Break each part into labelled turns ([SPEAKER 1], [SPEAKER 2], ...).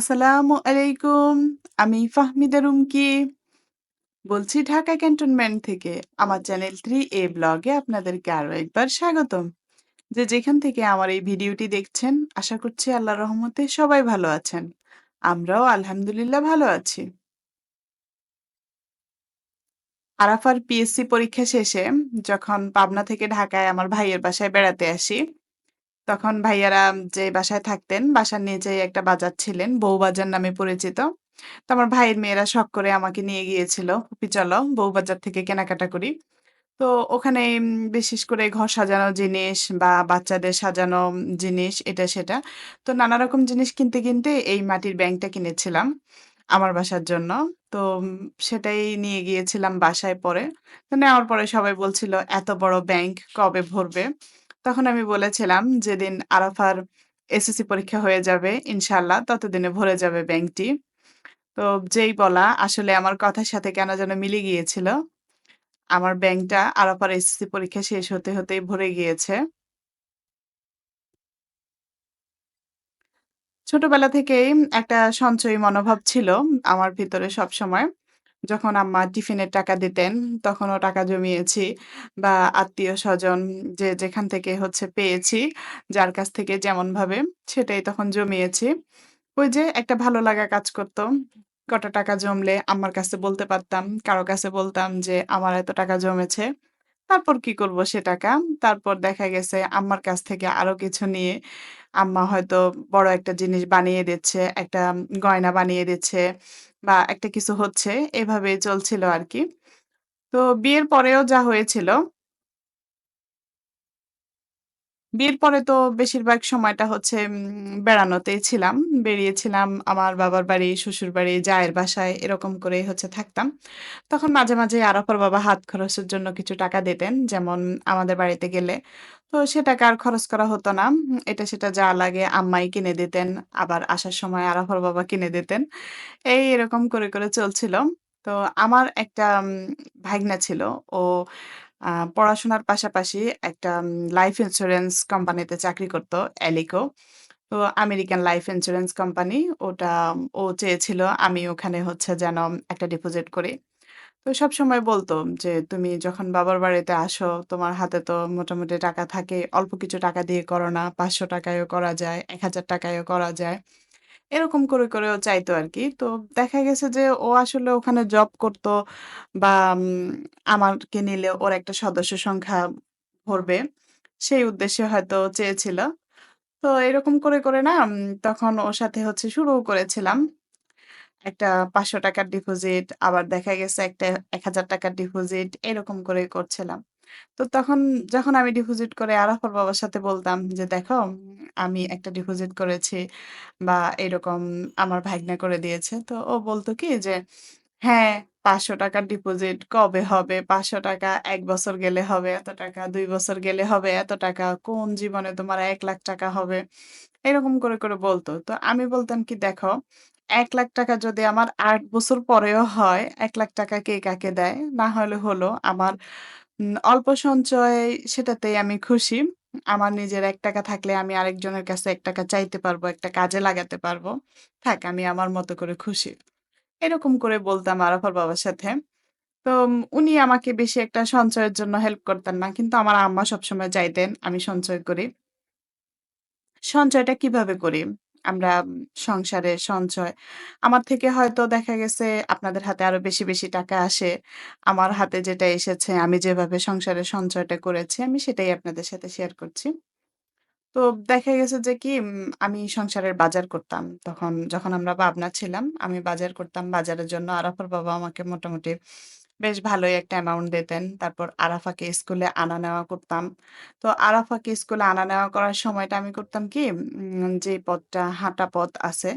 [SPEAKER 1] আসসালামু আলাইকুম। আমি ফাহমিদা রুমকি। বলছি ঢাকা ক্যান্টনমেন্ট থেকে। আমার চ্যানেল থ্রি এ ব্লগে আপনাদেরকে আরও একবার স্বাগতম। যে যেখান থেকে আমার এই ভিডিওটি দেখছেন, আশা করছি আল্লাহর রহমতে সবাই ভালো আছেন। আমরাও আলহামদুলিল্লাহ ভালো আছি। আরাফার পিএসসি পরীক্ষা শেষে যখন পাবনা থেকে ঢাকায় আমার ভাইয়ের বাসায় বেড়াতে আসি, তখন ভাইয়ারা যে বাসায় থাকতেন, বাসার নিচেই একটা বাজার ছিলেন, বউবাজার নামে পরিচিত। তো আমার ভাইয়ের মেয়েরা শখ করে আমাকে নিয়ে গিয়েছিল, "ফুপি চলো, বউবাজার থেকে কেনাকাটা করি।" তো ওখানে বিশেষ করে ঘর সাজানোর জিনিস বা বাচ্চাদের সাজানো জিনিস এটা সেটা। তো নানা রকম জিনিস কিনতে, কিনতে এই মাটির ব্যাংকটা কিনেছিলাম আমার বাসার জন্য। তো সেটাই নিয়ে গিয়েছিলাম বাসায় পরে। তো নেওয়ার পরে সবাই বলছিল, "এত বড় ব্যাংক কবে ভরবে?" তখন আমি বলেছিলাম, "যেদিন আরাফার এসএসসি পরীক্ষা হয়ে যাবে ইনশাল্লাহ ততদিনে ভরে যাবে ব্যাংকটি।" তো যেই বলা আসলে আমার কথার সাথে কেন যেন মিলে গিয়েছিল। আমার ব্যাংকটা আরাফার এসএসসি পরীক্ষা শেষ হতে, হতেই ভরে গিয়েছে। ছোটবেলা থেকেই একটা সঞ্চয়ী মনোভাব ছিল আমার ভিতরে সবসময়। যখন আম্মা টিফিনের টাকা দিতেন, তখনও টাকা জমিয়েছি বা আত্মীয়স্বজন যে যেখান থেকে হচ্ছে পেয়েছি, যার কাছ থেকে যেমনভাবে সেটাই তখন জমিয়েছি। ওই যে একটা ভালো লাগা কাজ করত। কটা টাকা জমলে আম্মার কাছে বলতে পারতাম। কারও কাছে বলতাম যে, "আমার এত টাকা জমেছে।" তারপর কি করব সে টাকা? তারপর দেখা গেছে আম্মার কাছ থেকে আরও কিছু নিয়ে আম্মা হয়তো বড় একটা জিনিস বানিয়ে দিচ্ছে, একটা গয়না বানিয়ে দিচ্ছে বা একটা কিছু হচ্ছে। এভাবে চলছিল আর কি। তো বিয়ের পরেও যা হয়েছিল বিয়ের পরে তো বেশিরভাগ সময়টা হচ্ছে বেড়ানোতেই ছিলাম। বেরিয়েছিলাম আমার বাবার বাড়ি, শ্বশুরবাড়ি, জায়ের বাসায় এরকম করেই হচ্ছে থাকতাম। তখন মাঝে, মাঝে আরাফার বাবা হাত খরচের জন্য কিছু টাকা দিতেন। যেমন আমাদের বাড়িতে গেলে। তো সে টাকা আর খরচ করা হতো না। এটা সেটা যা লাগে আম্মাই কিনে দিতেন। আবার আসার সময় আরাফার বাবা কিনে দিতেন। এই এরকম করে, করে চলছিল। তো আমার একটা উম ভাইগনা ছিল। ও পড়াশোনার পাশাপাশি একটা লাইফ ইন্সুরেন্স কোম্পানিতে চাকরি করত, অ্যালিকো। তো আমেরিকান লাইফ ইন্সুরেন্স কোম্পানি। ওটা ও চেয়েছিল আমি ওখানে হচ্ছে যেন একটা ডিপোজিট করি। তো সবসময় বলত যে, "তুমি যখন বাবার বাড়িতে আসো, তোমার হাতে তো মোটামুটি টাকা থাকে। অল্প কিছু টাকা দিয়ে করো না। ৳৫০০ টাকায়ও করা যায়, ৳১,০০০ টাকায়ও করা যায়।" এরকম করে, করে ও চাইতো আরকি। তো দেখা গেছে যে ও আসলে ওখানে জব করত বা উম নিলে ওর একটা সদস্য সংখ্যা ভরবে। সেই উদ্দেশ্যে হয়তো চেয়েছিল। তো এরকম করে, করে না উম তখন ওর সাথে হচ্ছে শুরুও করেছিলাম। একটা ৳৫০০ র ডিপোজিট, আবার দেখা গেছে একটা ৳১,০০০ র ডিপোজিট এরকম করে করছিলাম। তো তখন যখন আমি ডিপোজিট করে আরাফার বাবার সাথে বলতাম যে, "দেখো আমি একটা ডিপোজিট করেছি বা এরকম আমার ভাইগনা করে দিয়েছে।" তো ও বলতো কি যে, "হ্যাঁ, ৳৫০০ র ডিপোজিট কবে হবে? ৳৫০০ ১ বছর গেলে হবে এত টাকা, ২ বছর গেলে হবে এত টাকা। কোন জীবনে তোমার ৳১,০০,০০০ হবে?" এরকম করে, করে বলতো। তো আমি বলতাম কি, "দেখো, ৳১,০০,০০০ যদি আমার ৮ বছর পরেও হয়, ৳১,০০,০০০ কে কাকে দেয়? না হলে হলো আমার উম অল্প সঞ্চয় সেটাতেই আমি খুশি। আমার নিজের ৳১ থাকলে আমি আরেকজনের কাছে ৳১ চাইতে পারব, একটা কাজে লাগাতে পারব। থাক আমি আমার মতো করে খুশি। এরকম করে বলতাম আরাফার বাবার সাথে। তো উনি আমাকে বেশি একটা সঞ্চয়ের জন্য হেল্প করতেন না। কিন্তু আমার আম্মা সবসময় চাইতেন আমি সঞ্চয় করি। সঞ্চয়টা কীভাবে করি? আমরা সংসারে সঞ্চয় আমার থেকে হয়তো দেখা গেছে আপনাদের হাতে আরও বেশি, বেশি টাকা আসে। আমার হাতে যেটা এসেছে আমি যেভাবে সংসারে সঞ্চয়টা করেছি আমি সেটাই আপনাদের সাথে শেয়ার করছি। তো দেখা গেছে যে কি উম আমি সংসারের বাজার করতাম। তখন যখন আমরা পাবনা ছিলাম আমি বাজার করতাম। বাজারের জন্য আরাফার বাবা আমাকে মোটামুটি বেশ ভালোই একটা অ্যামাউন্ট দিতেন। তারপর আরাফাকে স্কুলে আনা নেওয়া করতাম। তো আরাফাকে স্কুলে আনা নেওয়া করার সময়টা আমি করতাম কি, উম, যে পথটা, হাঁটা পথ আছে,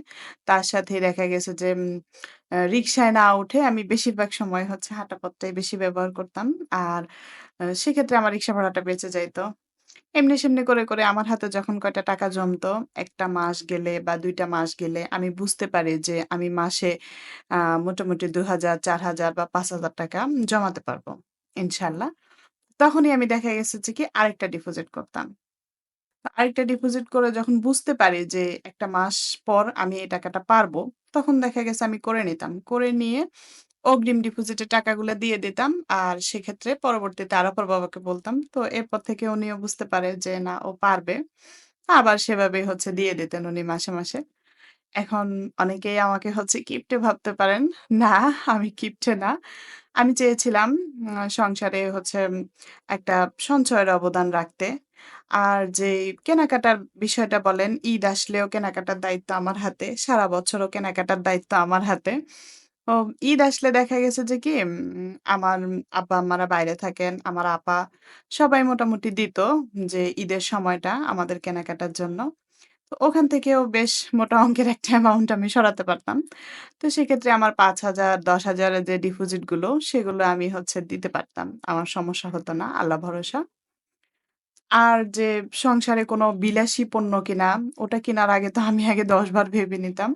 [SPEAKER 1] তার সাথে দেখা গেছে যে রিক্সায় না উঠে আমি বেশিরভাগ সময় হচ্ছে হাঁটা পথটাই বেশি ব্যবহার করতাম। আর সেক্ষেত্রে আমার রিক্সা ভাড়াটা বেঁচে যাইত। এমনি-সেমনি করে, করে আমার হাতে যখন কয়টা টাকা জমতো, ১ টা মাস গেলে বা ২ টা মাস গেলে আমি বুঝতে পারি যে আমি মাসে আ মোটামুটি ২,০০০, ৪,০০০ বা ৳৫,০০০ জমাতে পারব ইনশাআল্লাহ। তখনই আমি দেখা গেছে যে কি আরেকটা ডিপোজিট করতাম। আরেকটা ডিপোজিট করে যখন বুঝতে পারি যে ১ টা মাস পর আমি এই টাকাটা পারব, তখন দেখা গেছে আমি করে নিতাম। করে নিয়ে অগ্রিম ডিপোজিটের টাকাগুলা দিয়ে দিতাম। আর সেক্ষেত্রে পরবর্তীতে আরাফার বাবাকে বলতাম। তো এরপর থেকে উনিও বুঝতে পারে যে না ও পারবে। আবার সেভাবেই হচ্ছে দিয়ে দিতেন উনি মাসে, মাসে। এখন অনেকেই আমাকে হচ্ছে কিপটে ভাবতে পারেন। না, আমি কিপটে না। আমি চেয়েছিলাম সংসারে হচ্ছে একটা সঞ্চয়ের অবদান রাখতে। আর যেই কেনাকাটার বিষয়টা বলেন, ঈদ আসলেও কেনাকাটার দায়িত্ব আমার হাতে। সারা বছরও কেনাকাটার দায়িত্ব আমার হাতে। তো ঈদ আসলে দেখা গেছে যে কি উম আমার আব্বা-আম্মারা বাইরে থাকেন। আমার আপা সবাই মোটামুটি দিত যে ঈদের সময়টা আমাদের কেনাকাটার জন্য। তো ওখান থেকেও বেশ মোটা অঙ্কের একটা অ্যামাউন্ট আমি সরাতে পারতাম। তো সেক্ষেত্রে আমার ৫,০০০, ১০,০০০ এর যে ডিপোজিটগুলো সেগুলো আমি হচ্ছে দিতে পারতাম। আমার সমস্যা হতো না, আল্লাহ ভরসা। আর যে সংসারে কোনো বিলাসী পণ্য কিনা, ওটা কিনার আগে তো আমি আগে ১০ বার ভেবে নিতাম।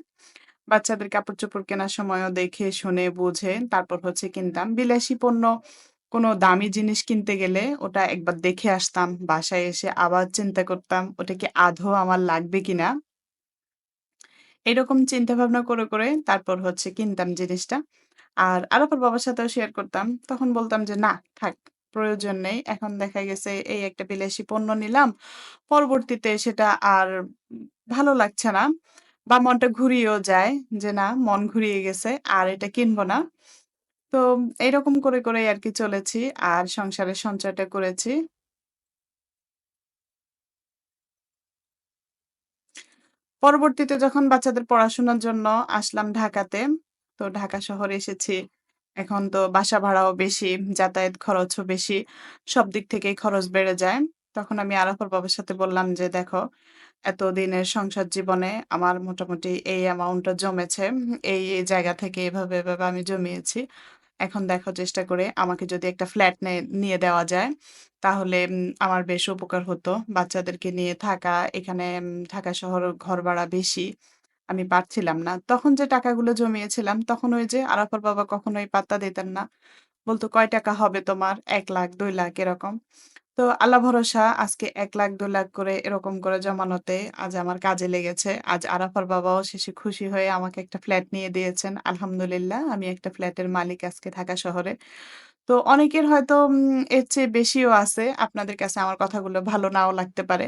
[SPEAKER 1] বাচ্চাদের কাপড়-চোপড় কেনার সময়ও দেখে শুনে বুঝে তারপর হচ্ছে কিনতাম। বিলাসী পণ্য কোনো দামি জিনিস কিনতে গেলে ওটা একবার দেখে আসতাম। বাসায় এসে আবার চিন্তা করতাম ওটা কি আদৌ আমার লাগবে কিনা? এরকম চিন্তা ভাবনা করে, করে তারপর হচ্ছে কিনতাম জিনিসটা। আর আরাফার বাবার সাথেও শেয়ার করতাম। তখন বলতাম যে, "না, থাক। প্রয়োজন নেই।" এখন দেখা গেছে এই একটা বিলাসী পণ্য নিলাম। পরবর্তীতে সেটা আর ভালো লাগছে না বা মনটা ঘুরিয়েও যায় যে, "না, মন ঘুরিয়ে গেছে। আর এটা কিনবো না।" তো এরকম করে, করেই আরকি চলেছি। আর সংসারের সঞ্চয়টা করেছি। পরবর্তীতে যখন বাচ্চাদের পড়াশোনার জন্য আসলাম ঢাকাতে, তো ঢাকা শহরে এসেছি। এখন তো বাসা ভাড়াও বেশি, যাতায়াত খরচও বেশি। সব দিক থেকেই খরচ বেড়ে যায়। তখন আমি আরাফার বাবার সাথে বললাম যে, "দেখো, এতদিনের সংসার জীবনে আমার মোটামুটি এই অ্যামাউন্টটা জমেছে। এই, এই জায়গা থেকে এভাবে, এভাবে আমি জমিয়েছি। এখন দেখো চেষ্টা করে আমাকে যদি একটা ফ্ল্যাট নিয়ে দেওয়া যায়, তাহলে আমার বেশ উপকার হতো। বাচ্চাদেরকে নিয়ে থাকা, এখানে ঢাকা শহরেও ঘর ভাড়া বেশি। আমি পারছিলাম না। তখন যে টাকাগুলো জমিয়েছিলাম, তখন ওই যে আরাফার বাবা কখনোই পাত্তা দিতেন না। বলতো "কয় টাকা হবে তোমার? এক লাখ, দুই লাখ" এরকম। তো আল্লাহ ভরসা আজকে এক লাখ, দু লাখ করে এরকম করে জমানোতে আজ আমার কাজে লেগেছে। আজ আরাফার বাবাও শেষে খুশি হয়ে আমাকে একটা ফ্ল্যাট নিয়ে দিয়েছেন। আলহামদুলিল্লাহ আমি একটা ফ্ল্যাটের মালিক আজকে ঢাকা শহরে। তো অনেকের হয়তো এর চেয়ে বেশিও আছে। আপনাদের কাছে আমার কথাগুলো ভালো নাও লাগতে পারে।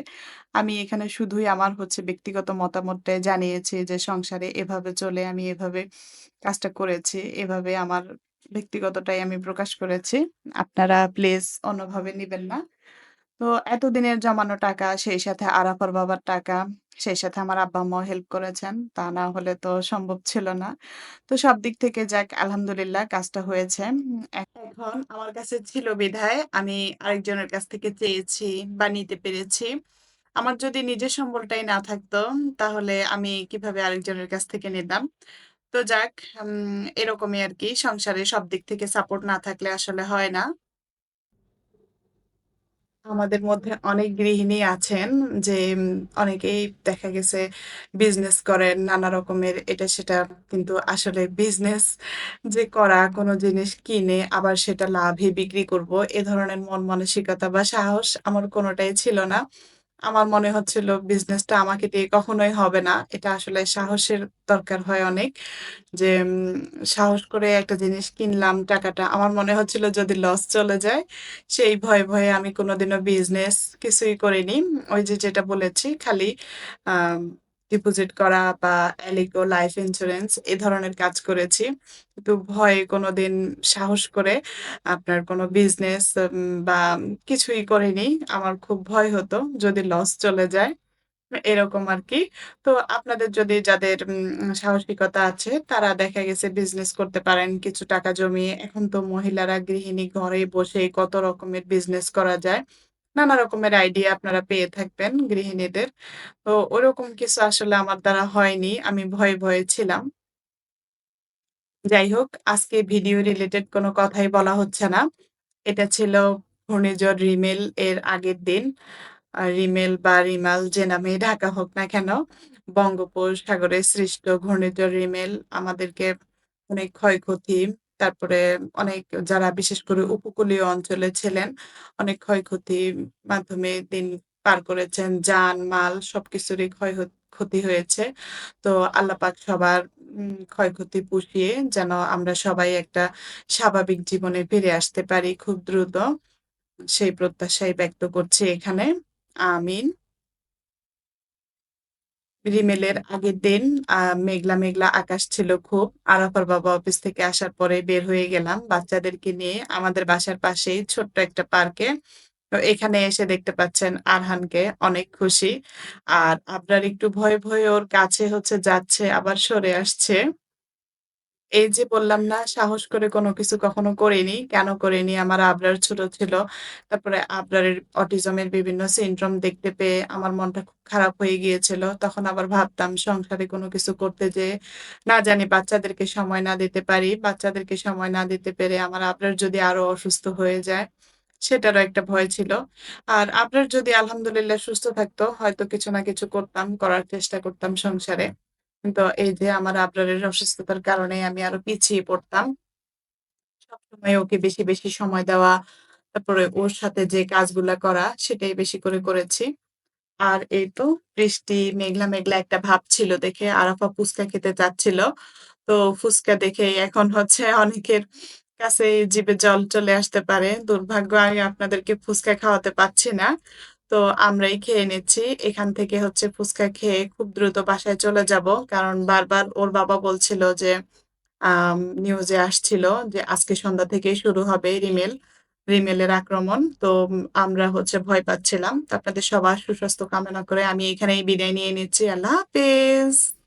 [SPEAKER 1] আমি এখানে শুধুই আমার হচ্ছে ব্যক্তিগত মতামতটাই জানিয়েছি যে সংসারে এভাবে চলে আমি এভাবে কাজটা করেছি। এভাবে আমার ব্যক্তিগতটাই আমি প্রকাশ করেছি। আপনারা প্লিজ অন্যভাবে নিবেন না। তো এতদিনের জমানো টাকা, সেই সাথে আরাফার বাবার টাকা, সেই সাথে আমার আব্বা-আম্মাও হেল্প করেছেন। তা না হলে তো সম্ভব ছিল না। তো সব দিক থেকে যাক আলহামদুলিল্লাহ কাজটা হয়েছে। এখন আমার কাছে ছিল বিধায় আমি আরেকজনের কাছ থেকে চেয়েছি বা নিতে পেরেছি। আমার যদি নিজের সম্বলটাই না থাকতো, তাহলে আমি কীভাবে আরেকজনের কাছ থেকে নিতাম? তো যাক এরকমই আরকি সংসারে সব দিক থেকে সাপোর্ট না থাকলে আসলে হয় না। আমাদের মধ্যে অনেক গৃহিণী আছেন যে অনেকেই দেখা গেছে বিজনেস করেন, নানা রকমের এটা সেটা। কিন্তু আসলে বিজনেস যে করা, কোনো জিনিস কিনে আবার সেটা লাভে বিক্রি করব, এ ধরনের মন মানসিকতা বা সাহস আমার কোনোটাই ছিল না। আমার মনে হচ্ছিল বিজনেসটা আমাকে দিয়ে কখনোই হবে না। এটা আসলে সাহসের দরকার হয় অনেক। যে সাহস করে একটা জিনিস কিনলাম টাকাটা আমার মনে হচ্ছিল যদি লস চলে যায়, সেই ভয়ে, ভয়ে আমি কোনোদিনও বিজনেস কিছুই করিনি। ওই যে যেটা বলেছি খালি আম ডিপোজিট করা বা এলিগো লাইফ ইন্সুরেন্স এ ধরনের কাজ করেছি। কিন্তু ভয়ে কোনোদিন সাহস করে আপনার কোনো বিজনেস বা কিছুই করিনি। আমার খুব ভয় হতো যদি লস চলে যায়। এরকম আর কি তো আপনাদের যদি যাদের সাহসিকতা আছে, তারা দেখা গেছে বিজনেস করতে পারেন, কিছু টাকা জমিয়ে। এখন তো মহিলারা গৃহিণী ঘরে বসেই কত রকমের বিজনেস করা যায়। নানা রকমের আইডিয়া আপনারা পেয়ে থাকবেন গৃহিণীদের। তো ওরকম কিছু আসলে আমার দ্বারা হয়নি। আমি ভয়ে, ভয়ে ছিলাম। যাই হোক আজকে ভিডিও রিলেটেড কোনো কথাই বলা হচ্ছে না। এটা ছিল ঘূর্ণিঝড় রিমেল এর আগের দিন। রিমেল বা রিমাল যে নামেই ডাকা হোক না কেন, বঙ্গোপসাগরে সৃষ্ট ঘূর্ণিঝড় রিমেল আমাদেরকে অনেক ক্ষয়ক্ষতি, তারপরে অনেক যারা বিশেষ করে উপকূলীয় অঞ্চলে ছিলেন, অনেক ক্ষয়ক্ষতির মাধ্যমে দিন পার করেছেন। জান-মাল সবকিছুরই ক্ষয় ক্ষতি হয়েছে। তো আল্লাহ পাক সবার ক্ষয়ক্ষতি পুষিয়ে যেন আমরা সবাই একটা স্বাভাবিক জীবনে ফিরে আসতে পারি খুব দ্রুত। সেই প্রত্যাশাই ব্যক্ত করছি এখানে। আমিন। রিমেলের আগের দিন মেঘলা, মেঘলা আকাশ ছিল খুব। আরাফার বাবা অফিস থেকে আসার পরে বের হয়ে গেলাম বাচ্চাদেরকে নিয়ে আমাদের বাসার পাশেই ছোট্ট একটা পার্কে। এখানে এসে দেখতে পাচ্ছেন আরহানকে অনেক খুশি। আর আপনার একটু ভয়ে, ভয়ে ওর কাছে হচ্ছে যাচ্ছে আবার সরে আসছে। এই যে বললাম না সাহস করে কোনো কিছু কখনো করিনি। কেন করিনি? আমার আবরার ছোট ছিল। তারপরে আবরারের অটিজমের বিভিন্ন সিনড্রোম দেখতে পেয়ে আমার মনটা খুব খারাপ হয়ে গিয়েছিল। তখন আবার ভাবতাম সংসারে কোনো কিছু করতে যেয়ে না জানি বাচ্চাদেরকে সময় না দিতে পারি। বাচ্চাদেরকে সময় না দিতে পেরে আমার আবরার যদি আরও অসুস্থ হয়ে যায়, সেটারও একটা ভয় ছিল। আর আবরার যদি আলহামদুলিল্লাহ সুস্থ থাকতো হয়তো কিছু না কিছু করতাম, করার চেষ্টা করতাম সংসারে। কিন্তু এই যে আমার আবরারের অসুস্থতার কারণে আমি আরও পিছিয়ে পড়তাম। সবসময় ওকে বেশি, বেশি সময় দেওয়া, তারপরে ওর সাথে যে কাজগুলা করা সেটাই বেশি করে করেছি। আর এই তো বৃষ্টি মেঘলা, মেঘলা একটা ভাব ছিল দেখে আরাফা ফুচকা খেতে চাচ্ছিল। তো ফুচকা দেখেই এখন হচ্ছে অনেকের কাছে জিভে জল চলে আসতে পারে। দুর্ভাগ্য আমি আপনাদেরকে ফুচকা খাওয়াতে পারছি না। তো আমরাই খেয়ে নিচ্ছি। এখান থেকে হচ্ছে ফুচকা খেয়ে খুব দ্রুত বাসায় চলে যাব। কারণ বারবার ওর বাবা বলছিল যে নিউজে আসছিল যে, আজকে সন্ধ্যা থেকে শুরু হবে রিমেল, রিমেলের আক্রমণ। তো আমরা হচ্ছে ভয় পাচ্ছিলাম। আপনাদের সবার সুস্বাস্থ্য কামনা করে আমি এখানেই বিদায় নিয়ে নিচ্ছি। আল্লাহ হাফেজ।